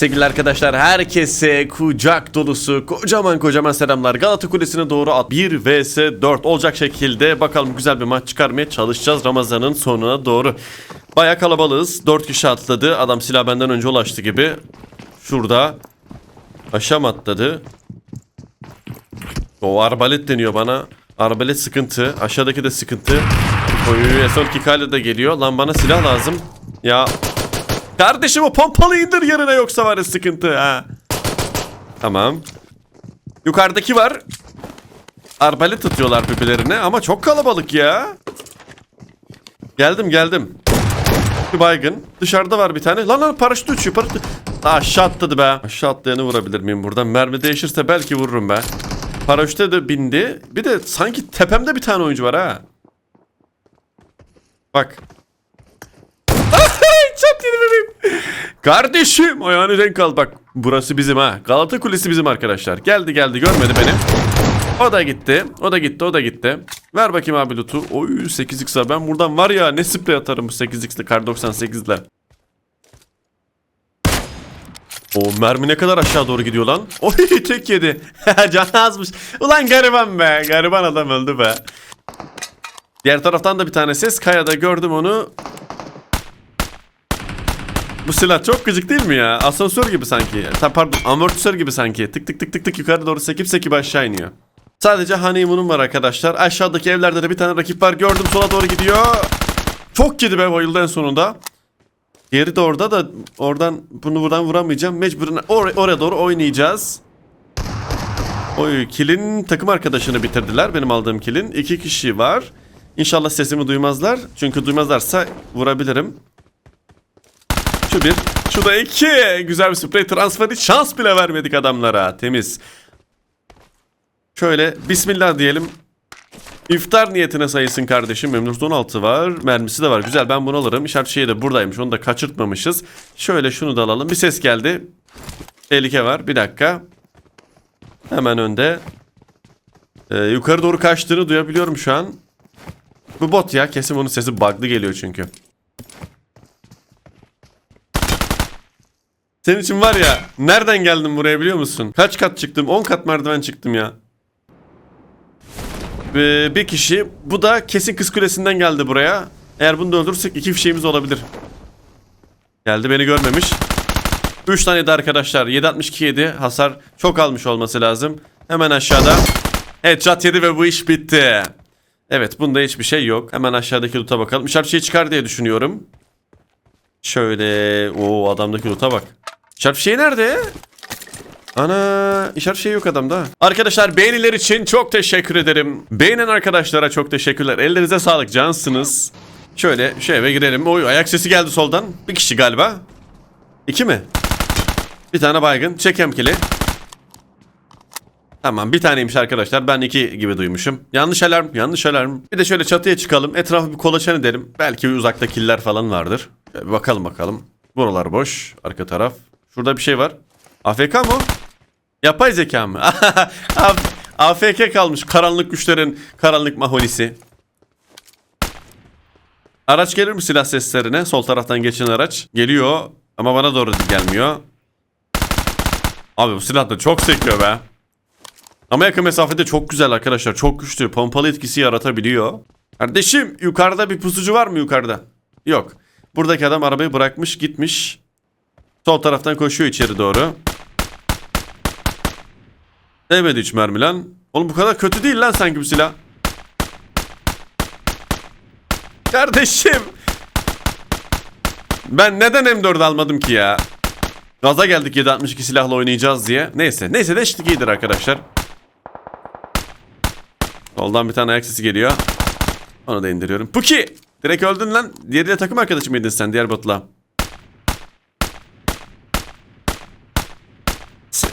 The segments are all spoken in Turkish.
Sevgili arkadaşlar herkese kucak dolusu kocaman kocaman selamlar. Galata Kulesi'ne doğru at 1 vs 4 olacak şekilde bakalım güzel bir maç çıkarmaya çalışacağız Ramazan'ın sonuna doğru. Baya kalabalığız 4 kişi atladı adam silah benden önce ulaştı gibi. Şurada aşağı mı atladı? O arbalet deniyor bana. Arbalet sıkıntı. Aşağıdaki de sıkıntı. Oy S12 Kale de geliyor. Lan bana silah lazım. Ya Kardeşim o pompalı indir yerine yoksa var sıkıntı ha. Tamam. Yukarıdaki var. Arbalet atıyorlar birbirlerine ama çok kalabalık ya. Geldim geldim. Bir baygın. Dışarıda var bir tane. Lan lan paraşüt uçuyor paraşüt. Aşağı atladı be. Aşağı atlayanı vurabilir miyim buradan? Mermi değişirse belki vururum be. Paraşüte de bindi. Bir de sanki tepemde bir tane oyuncu var ha. Bak. Çat yedi bebeğim. Kardeşim ayağını denk al bak. Burası bizim ha. Galata Kulesi bizim arkadaşlar. Geldi geldi görmedi beni. O da gitti. O da gitti. O da gitti. Ver bakayım abi loot'u. Oy 8x ben buradan var ya ne sprey atarım bu 8x'li kar 98'le. O mermi ne kadar aşağı doğru gidiyor lan. Oy tek yedi. Can azmış. Ulan gariban be. Gariban adam öldü be. Diğer taraftan da bir tane ses. Kaya'da gördüm onu. Bu silah çok gıcık değil mi ya? Asansör gibi sanki. Ta, pardon amortisör gibi sanki. Tık tık tık tık tık yukarı doğru sekip sekip aşağı iniyor. Sadece honeymoon'um var arkadaşlar. Aşağıdaki evlerde de bir tane rakip var. Gördüm sola doğru gidiyor. Çok yedi be bayıldı en sonunda. Geri de orada da oradan bunu buradan vuramayacağım. Mecburen or oraya doğru oynayacağız. Oy kilin takım arkadaşını bitirdiler. Benim aldığım kilin. iki kişi var. İnşallah sesimi duymazlar. Çünkü duymazlarsa vurabilirim. Şu bir. Şu da iki. Güzel bir sprey transferi. Şans bile vermedik adamlara. Temiz. Şöyle bismillah diyelim. İftar niyetine sayılsın kardeşim. M416 var. Mermisi de var. Güzel ben bunu alırım. İşaret şeyi de buradaymış. Onu da kaçırtmamışız. Şöyle şunu da alalım. Bir ses geldi. Tehlike var. Bir dakika. Hemen önde. Ee, yukarı doğru kaçtığını duyabiliyorum şu an. Bu bot ya. Kesin onun sesi bug'lı geliyor çünkü. Senin için var ya nereden geldim buraya biliyor musun? Kaç kat çıktım? 10 kat merdiven çıktım ya. Ee, bir kişi. Bu da kesin kız kulesinden geldi buraya. Eğer bunu da öldürürsek iki fişeğimiz olabilir. Geldi beni görmemiş. 3 tane de arkadaşlar. 762 yedi. Hasar çok almış olması lazım. Hemen aşağıda. Headshot yedi ve bu iş bitti. Evet bunda hiçbir şey yok. Hemen aşağıdaki loot'a bakalım. İşaret şey çıkar diye düşünüyorum. Şöyle. o adamdaki loot'a bak. İşaret şey nerede? Ana işaret şey yok adamda. Arkadaşlar beğeniler için çok teşekkür ederim. Beğenen arkadaşlara çok teşekkürler. Ellerinize sağlık cansınız. Şöyle şu eve girelim. Oy ayak sesi geldi soldan. Bir kişi galiba. İki mi? Bir tane baygın. Çek emkili. Tamam bir taneymiş arkadaşlar. Ben iki gibi duymuşum. Yanlış alarm, yanlış alarm. Bir de şöyle çatıya çıkalım. Etrafı bir kolaçan edelim. Belki uzakta killer falan vardır. Bakalım bakalım. Buralar boş. Arka taraf. Şurada bir şey var. AFK mı? Yapay zeka mı? AFK kalmış. Karanlık güçlerin karanlık maholisi. Araç gelir mi silah seslerine? Sol taraftan geçen araç. Geliyor ama bana doğru gelmiyor. Abi bu silah da çok sekiyor be. Ama yakın mesafede çok güzel arkadaşlar. Çok güçlü. Pompalı etkisi yaratabiliyor. Kardeşim yukarıda bir pusucu var mı yukarıda? Yok. Buradaki adam arabayı bırakmış gitmiş. Sol taraftan koşuyor içeri doğru. Değmedi hiç mermi lan. Oğlum bu kadar kötü değil lan sanki bu silah. Kardeşim. Ben neden M4 almadım ki ya? Gaza geldik 762 silahla oynayacağız diye. Neyse. Neyse de eşlik iyidir arkadaşlar. Soldan bir tane ayak sesi geliyor. Onu da indiriyorum. Puki! Direkt öldün lan. Diğeriyle takım arkadaşı mıydın sen diğer botla?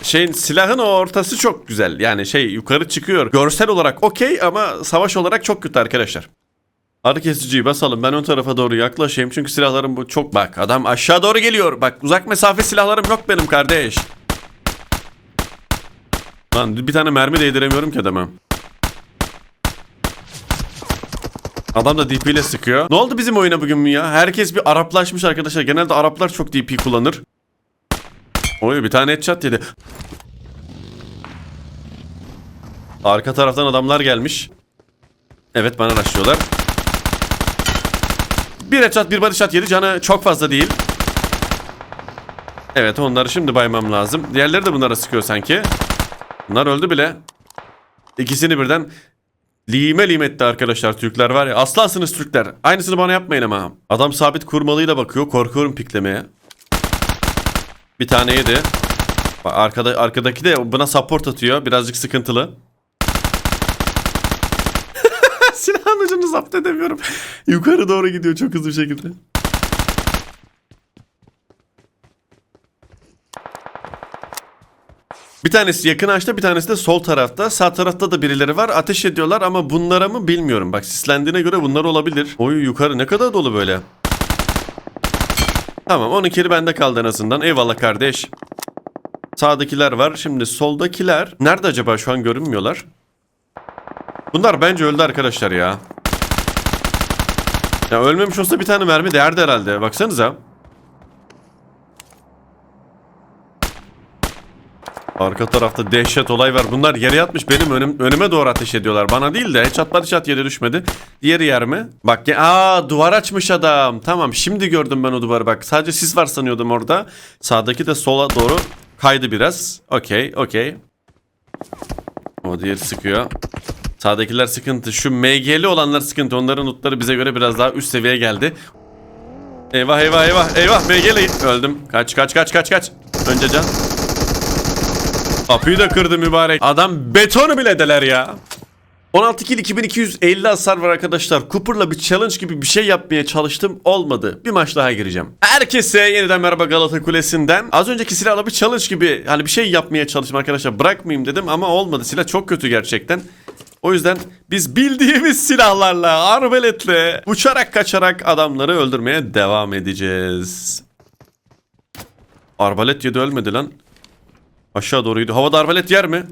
Şeyin silahın o ortası çok güzel. Yani şey yukarı çıkıyor. Görsel olarak okey ama savaş olarak çok kötü arkadaşlar. Arı kesiciyi basalım. Ben ön tarafa doğru yaklaşayım. Çünkü silahlarım bu çok... Bak adam aşağı doğru geliyor. Bak uzak mesafe silahlarım yok benim kardeş. Lan bir tane mermi değdiremiyorum ki adama. Adam da DP ile sıkıyor. Ne oldu bizim oyuna bugün mü ya? Herkes bir Araplaşmış arkadaşlar. Genelde Araplar çok DP kullanır. Oy bir tane headshot yedi. Arka taraftan adamlar gelmiş. Evet bana başlıyorlar. Bir headshot bir body shot yedi. Canı çok fazla değil. Evet onları şimdi baymam lazım. Diğerleri de bunlara sıkıyor sanki. Bunlar öldü bile. İkisini birden lime lime etti arkadaşlar Türkler var ya. Aslansınız Türkler. Aynısını bana yapmayın ama. Adam sabit kurmalıyla bakıyor. Korkuyorum piklemeye. Bir tane yedi. Bak Arkada, arkadaki de buna support atıyor. Birazcık sıkıntılı. Silahın ucunu zapt edemiyorum. Yukarı doğru gidiyor çok hızlı bir şekilde. Bir tanesi yakın ağaçta bir tanesi de sol tarafta. Sağ tarafta da birileri var. Ateş ediyorlar ama bunlara mı bilmiyorum. Bak sislendiğine göre bunlar olabilir. Oy yukarı ne kadar dolu böyle. Tamam 12'li bende kaldı en azından. Eyvallah kardeş. Sağdakiler var. Şimdi soldakiler nerede acaba şu an görünmüyorlar. Bunlar bence öldü arkadaşlar ya. Ya ölmemiş olsa bir tane mermi değerdi herhalde. Baksanıza. Arka tarafta dehşet olay var. Bunlar yere yatmış benim önüm, önüme doğru ateş ediyorlar. Bana değil de body shot yere düşmedi. Diğeri yer mi? Bak ya aa duvar açmış adam. Tamam şimdi gördüm ben o duvarı bak. Sadece sis var sanıyordum orada. Sağdaki de sola doğru kaydı biraz. Okey okey. O diğeri sıkıyor. Sağdakiler sıkıntı. Şu MG'li olanlar sıkıntı. Onların notları bize göre biraz daha üst seviyeye geldi. Eyvah eyvah eyvah eyvah MG'li. Öldüm. Kaç kaç kaç kaç kaç. Önce can. Kapıyı da kırdı mübarek. Adam betonu bile deler ya. 16 kill 2250 hasar var arkadaşlar. Cooper'la bir challenge gibi bir şey yapmaya çalıştım. Olmadı. Bir maç daha gireceğim. Herkese yeniden merhaba Galata Kulesi'nden. Az önceki silahla bir challenge gibi hani bir şey yapmaya çalıştım arkadaşlar. Bırakmayayım dedim ama olmadı. Silah çok kötü gerçekten. O yüzden biz bildiğimiz silahlarla, arbeletle, uçarak kaçarak adamları öldürmeye devam edeceğiz. Arbalet yedi ölmedi lan. Aşağı doğruydu. Havada arbalet yer mi?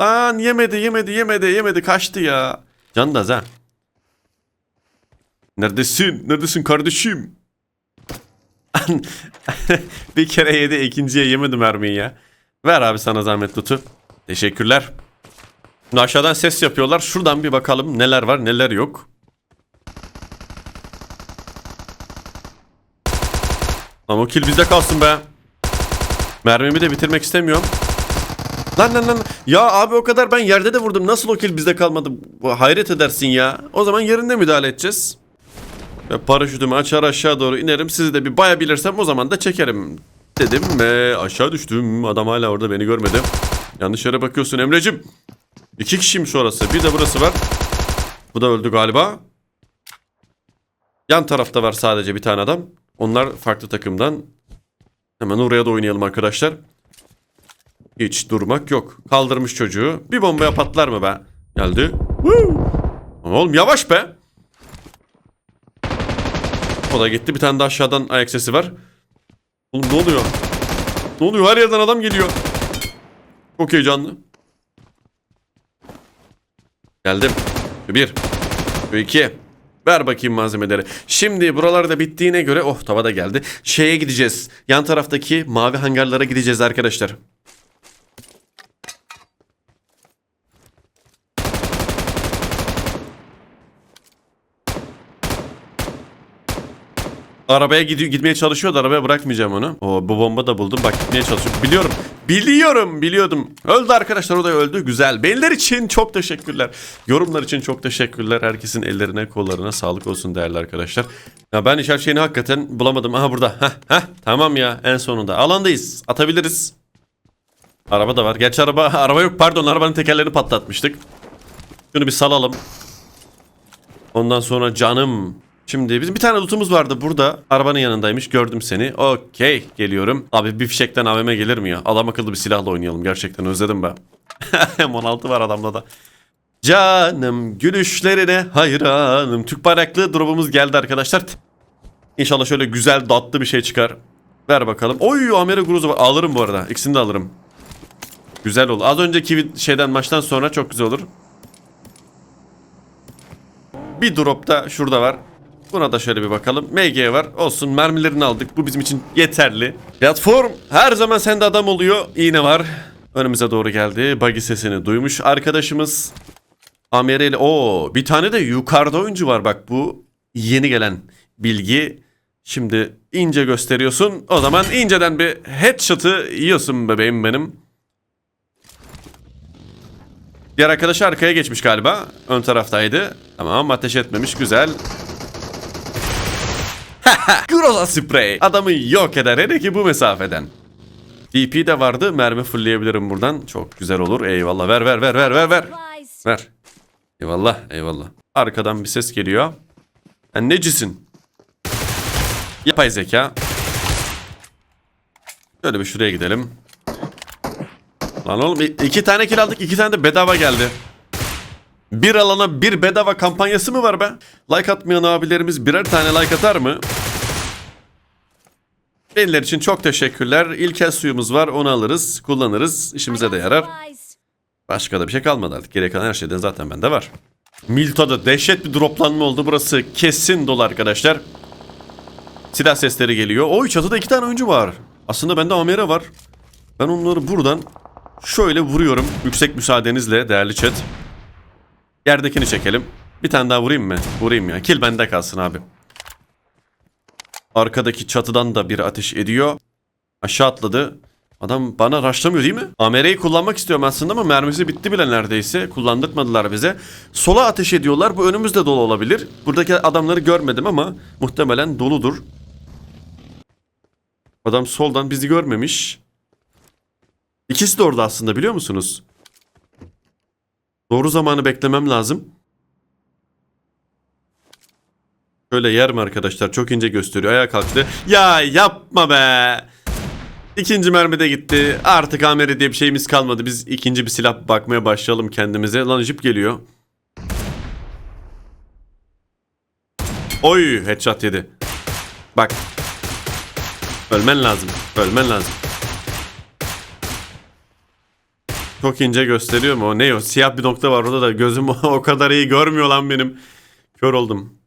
Lan yemedi yemedi yemedi yemedi kaçtı ya. Candaz ha. Neredesin? Neredesin kardeşim? bir kere yedi ikinciye yemedi mermiyi ya. Ver abi sana zahmet Lutu. Teşekkürler. Şimdi aşağıdan ses yapıyorlar. Şuradan bir bakalım neler var neler yok. Lan o kill bizde kalsın be. Mermimi de bitirmek istemiyorum. Lan lan lan. Ya abi o kadar ben yerde de vurdum. Nasıl o kill bizde kalmadı? Hayret edersin ya. O zaman yerinde müdahale edeceğiz. Ve paraşütümü açar aşağı doğru inerim. Sizi de bir bayabilirsem o zaman da çekerim. Dedim ve aşağı düştüm. Adam hala orada beni görmedi. Yanlış yere bakıyorsun Emre'cim. İki kişiymiş orası. Bir de burası var. Bu da öldü galiba. Yan tarafta var sadece bir tane adam. Onlar farklı takımdan. Hemen oraya da oynayalım arkadaşlar. Hiç durmak yok. Kaldırmış çocuğu. Bir bombaya patlar mı be? Geldi. Oğlum yavaş be. O da gitti. Bir tane de aşağıdan ayak sesi var. Oğlum ne oluyor? Ne oluyor? Her yerden adam geliyor. Çok heyecanlı. Geldim. Bir. İki. Ver bakayım malzemeleri. Şimdi buralarda bittiğine göre oh tava da geldi. Şeye gideceğiz. Yan taraftaki mavi hangarlara gideceğiz arkadaşlar. Arabaya gidiyor, gitmeye çalışıyordu. Arabaya bırakmayacağım onu. O bu bomba da buldum. Bak gitmeye çalışıyor. Biliyorum. Biliyorum. Biliyordum. Öldü arkadaşlar. O da öldü. Güzel. Beğeniler için çok teşekkürler. Yorumlar için çok teşekkürler. Herkesin ellerine kollarına sağlık olsun değerli arkadaşlar. Ya ben işaret şeyini hakikaten bulamadım. Aha burada. Heh, heh. Tamam ya. En sonunda. Alandayız. Atabiliriz. Araba da var. Gerçi araba araba yok. Pardon arabanın tekerlerini patlatmıştık. Şunu bir salalım. Ondan sonra canım. Şimdi bizim bir tane lootumuz vardı burada. Arabanın yanındaymış. Gördüm seni. Okey. Geliyorum. Abi bir fişekten AVM gelir mi ya? Adam akıllı bir silahla oynayalım. Gerçekten özledim ben. M16 var adamda da. Canım gülüşlerine hayranım. Türk bayraklı drop'umuz geldi arkadaşlar. İnşallah şöyle güzel tatlı bir şey çıkar. Ver bakalım. Oy Amere Gruzu. Alırım bu arada. İkisini de alırım. Güzel olur. Az önceki şeyden maçtan sonra çok güzel olur. Bir drop da şurada var. Buna da şöyle bir bakalım. MG var. Olsun mermilerini aldık. Bu bizim için yeterli. Platform her zaman sende adam oluyor. İğne var. Önümüze doğru geldi. Buggy sesini duymuş arkadaşımız. Amereli. Oo, bir tane de yukarıda oyuncu var bak bu yeni gelen bilgi. Şimdi ince gösteriyorsun. O zaman inceden bir headshot'ı yiyorsun bebeğim benim. Diğer arkadaşı arkaya geçmiş galiba. Ön taraftaydı. Tamam ateş etmemiş. Güzel. Groza sprey. Adamı yok eder hele ki bu mesafeden. DP de vardı. Mermi fullleyebilirim buradan. Çok güzel olur. Eyvallah. Ver ver ver ver ver ver. Ver. Eyvallah eyvallah. Arkadan bir ses geliyor. Sen necisin? Yapay zeka. Şöyle bir şuraya gidelim. Lan oğlum iki tane kill aldık iki tane de bedava geldi. Bir alana bir bedava kampanyası mı var be? Like atmayan abilerimiz birer tane like atar mı? Belliler için çok teşekkürler. İlkel suyumuz var onu alırız kullanırız işimize de yarar. Başka da bir şey kalmadı artık. Geri kalan her şeyden zaten bende var. Milto'da dehşet bir droplanma oldu. Burası kesin dolu arkadaşlar. Silah sesleri geliyor. Oy çatıda iki tane oyuncu var. Aslında bende Amere var. Ben onları buradan şöyle vuruyorum. Yüksek müsaadenizle değerli chat. Yerdekini çekelim. Bir tane daha vurayım mı? Vurayım ya. Kill bende kalsın abi. Arkadaki çatıdan da bir ateş ediyor. Aşağı atladı. Adam bana raşlamıyor değil mi? AMR'yi kullanmak istiyorum aslında ama mermisi bitti bile neredeyse. Kullandırtmadılar bize. Sola ateş ediyorlar. Bu önümüzde dolu olabilir. Buradaki adamları görmedim ama muhtemelen doludur. Adam soldan bizi görmemiş. İkisi de orada aslında biliyor musunuz? Doğru zamanı beklemem lazım. Şöyle yer mi arkadaşlar? Çok ince gösteriyor. Ayağa kalktı. Ya yapma be. İkinci mermi de gitti. Artık amere diye bir şeyimiz kalmadı. Biz ikinci bir silah bakmaya başlayalım kendimize. Lan jip geliyor. Oy headshot yedi. Bak. Ölmen lazım. Ölmen lazım. Çok ince gösteriyor mu? O ne o? Siyah bir nokta var orada da gözüm o kadar iyi görmüyor lan benim. Kör oldum.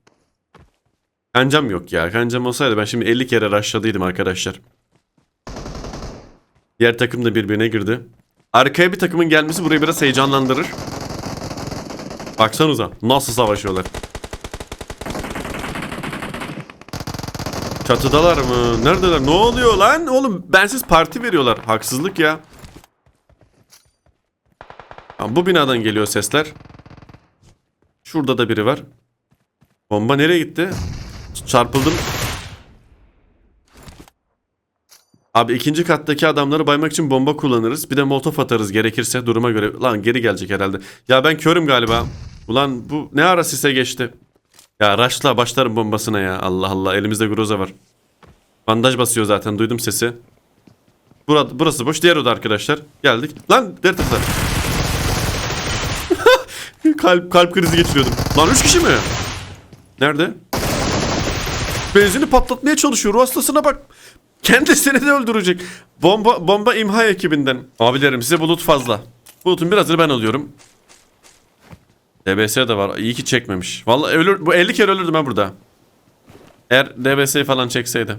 Kancam yok ya. Kancam olsaydı ben şimdi 50 kere rushladıydım arkadaşlar. Diğer takım da birbirine girdi. Arkaya bir takımın gelmesi burayı biraz heyecanlandırır. Baksanıza nasıl savaşıyorlar. Çatıdalar mı? Neredeler? Ne oluyor lan? Oğlum bensiz parti veriyorlar. Haksızlık ya. Ha, bu binadan geliyor sesler. Şurada da biri var. Bomba nereye gitti? Çarpıldım. Abi ikinci kattaki adamları baymak için bomba kullanırız. Bir de molotof atarız gerekirse duruma göre. Lan geri gelecek herhalde. Ya ben körüm galiba. Ulan bu ne ara sise geçti. Ya raşla başlarım bombasına ya. Allah Allah elimizde groza var. Bandaj basıyor zaten duydum sesi. Burası, burası boş. Diğer oda arkadaşlar. Geldik. Lan diğer tarafta. kalp, kalp krizi geçiriyordum. Lan 3 kişi mi? Nerede? Benzini patlatmaya çalışıyor. Ruh hastasına bak. Kendisini de öldürecek. Bomba bomba imha ekibinden. Abilerim size bulut fazla. Bulutun birazını ben alıyorum. DBS de var. İyi ki çekmemiş. Vallahi ölür, bu 50 kere ölürdüm ben burada. Eğer DBS'yi falan çekseydi.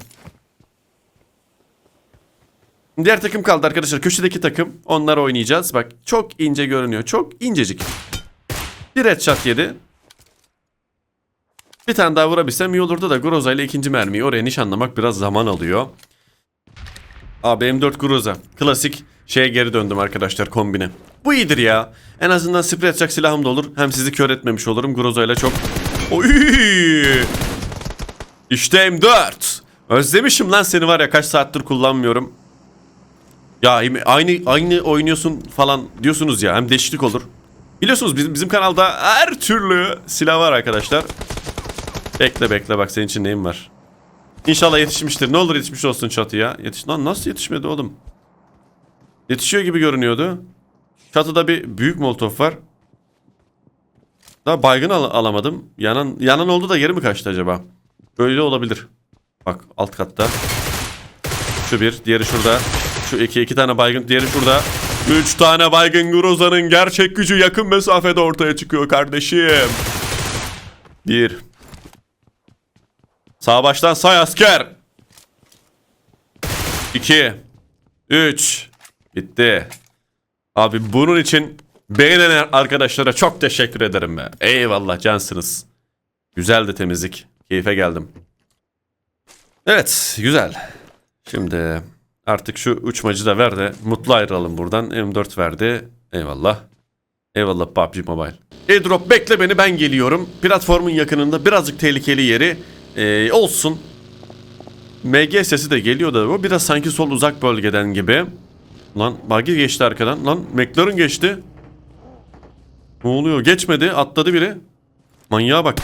Diğer takım kaldı arkadaşlar. Köşedeki takım. Onlar oynayacağız. Bak çok ince görünüyor. Çok incecik. Bir headshot yedi. Bir tane daha vurabilsem iyi olurdu da Groza ile ikinci mermiyi oraya nişanlamak biraz zaman alıyor. Abi M4 Groza. Klasik şeye geri döndüm arkadaşlar kombine. Bu iyidir ya. En azından sprey atacak silahım da olur. Hem sizi kör etmemiş olurum. Groza ile çok... Oy! İşte M4. Özlemişim lan seni var ya kaç saattir kullanmıyorum. Ya aynı aynı oynuyorsun falan diyorsunuz ya. Hem değişiklik olur. Biliyorsunuz bizim, bizim kanalda her türlü silah var arkadaşlar. Bekle bekle bak senin için neyim var. İnşallah yetişmiştir. Ne olur yetişmiş olsun çatıya. Yetiş lan nasıl yetişmedi oğlum? Yetişiyor gibi görünüyordu. Çatıda bir büyük molotof var. Daha baygın al- alamadım. Yanan yanan oldu da geri mi kaçtı acaba? Böyle olabilir. Bak alt katta. Şu bir, diğeri şurada. Şu iki, iki tane baygın, diğeri şurada. Üç tane baygın Groza'nın gerçek gücü yakın mesafede ortaya çıkıyor kardeşim. Bir. Sağ baştan say asker. 2 3 Bitti. Abi bunun için beğenen arkadaşlara çok teşekkür ederim be. Eyvallah cansınız. Güzeldi temizlik. Keyfe geldim. Evet güzel. Şimdi artık şu uçmacı da ver de mutlu ayrılalım buradan. M4 verdi. Eyvallah. Eyvallah PUBG Mobile. Airdrop bekle beni ben geliyorum. Platformun yakınında birazcık tehlikeli yeri ee, olsun. MG sesi de geliyor da o biraz sanki sol uzak bölgeden gibi. Lan buggy geçti arkadan. Lan McLaren geçti. Ne oluyor? Geçmedi. Atladı biri. Manyağa bak.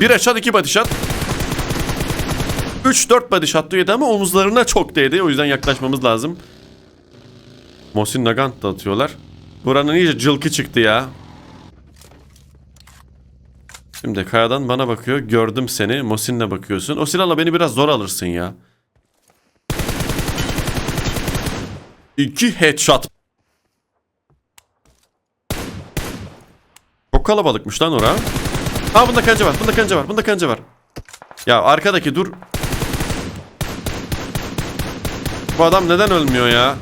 Bir aşağı iki body shot. 3-4 body shot yedi ama omuzlarına çok değdi. O yüzden yaklaşmamız lazım. Mosin Nagant da atıyorlar. Buranın iyice cılkı çıktı ya. Şimdi kayadan bana bakıyor. Gördüm seni. Mosin'le bakıyorsun. O silahla beni biraz zor alırsın ya. İki headshot. Çok kalabalıkmış lan ora. Aa bunda kanca var. Bunda kanca var. Bunda kanca var. Ya arkadaki dur. Bu adam neden ölmüyor ya?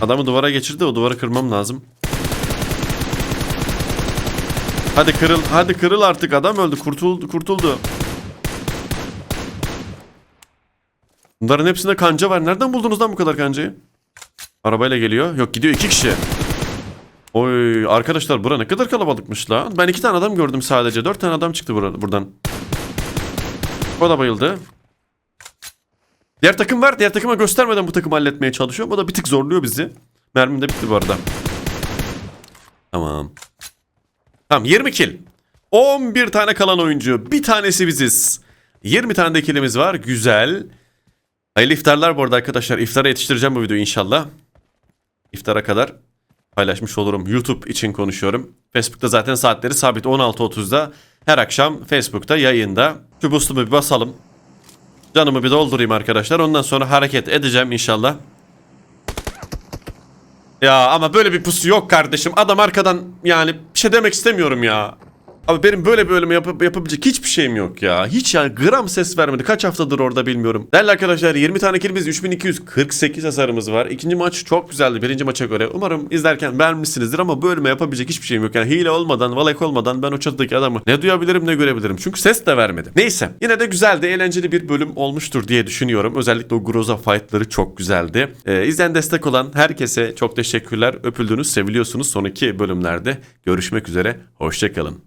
Adamı duvara geçirdi. O duvarı kırmam lazım. Hadi kırıl. Hadi kırıl artık. Adam öldü. Kurtuldu. Kurtuldu. Bunların hepsinde kanca var. Nereden buldunuz lan bu kadar kancayı? Arabayla geliyor. Yok gidiyor iki kişi. Oy arkadaşlar bura ne kadar kalabalıkmış lan. Ben iki tane adam gördüm sadece. Dört tane adam çıktı bura- buradan. O da bayıldı. Diğer takım var. Diğer takıma göstermeden bu takımı halletmeye çalışıyorum. O da bir tık zorluyor bizi. Mermim de bitti bu arada. Tamam. Tamam 20 kill. 11 tane kalan oyuncu. Bir tanesi biziz. 20 tane de killimiz var. Güzel. Hayırlı iftarlar bu arada arkadaşlar. İftara yetiştireceğim bu videoyu inşallah. İftara kadar paylaşmış olurum. YouTube için konuşuyorum. Facebook'ta zaten saatleri sabit 16.30'da. Her akşam Facebook'ta yayında. Şu boost'umu bir basalım. Canımı bir doldurayım arkadaşlar. Ondan sonra hareket edeceğim inşallah. Ya ama böyle bir pusu yok kardeşim. Adam arkadan yani bir şey demek istemiyorum ya. Abi benim böyle bölümü yapıp yapabilecek hiçbir şeyim yok ya. Hiç yani gram ses vermedi. Kaç haftadır orada bilmiyorum. Değerli arkadaşlar 20 tane kilimiz 3248 hasarımız var. İkinci maç çok güzeldi birinci maça göre. Umarım izlerken beğenmişsinizdir ama bölüme yapabilecek hiçbir şeyim yok. Yani hile olmadan, valek olmadan ben o çatıdaki adamı ne duyabilirim ne görebilirim. Çünkü ses de vermedi. Neyse yine de güzeldi, eğlenceli bir bölüm olmuştur diye düşünüyorum. Özellikle o Groza fightları çok güzeldi. Ee, izleyen destek olan herkese çok teşekkürler. Öpüldünüz, seviliyorsunuz. Sonraki bölümlerde görüşmek üzere. Hoşçakalın.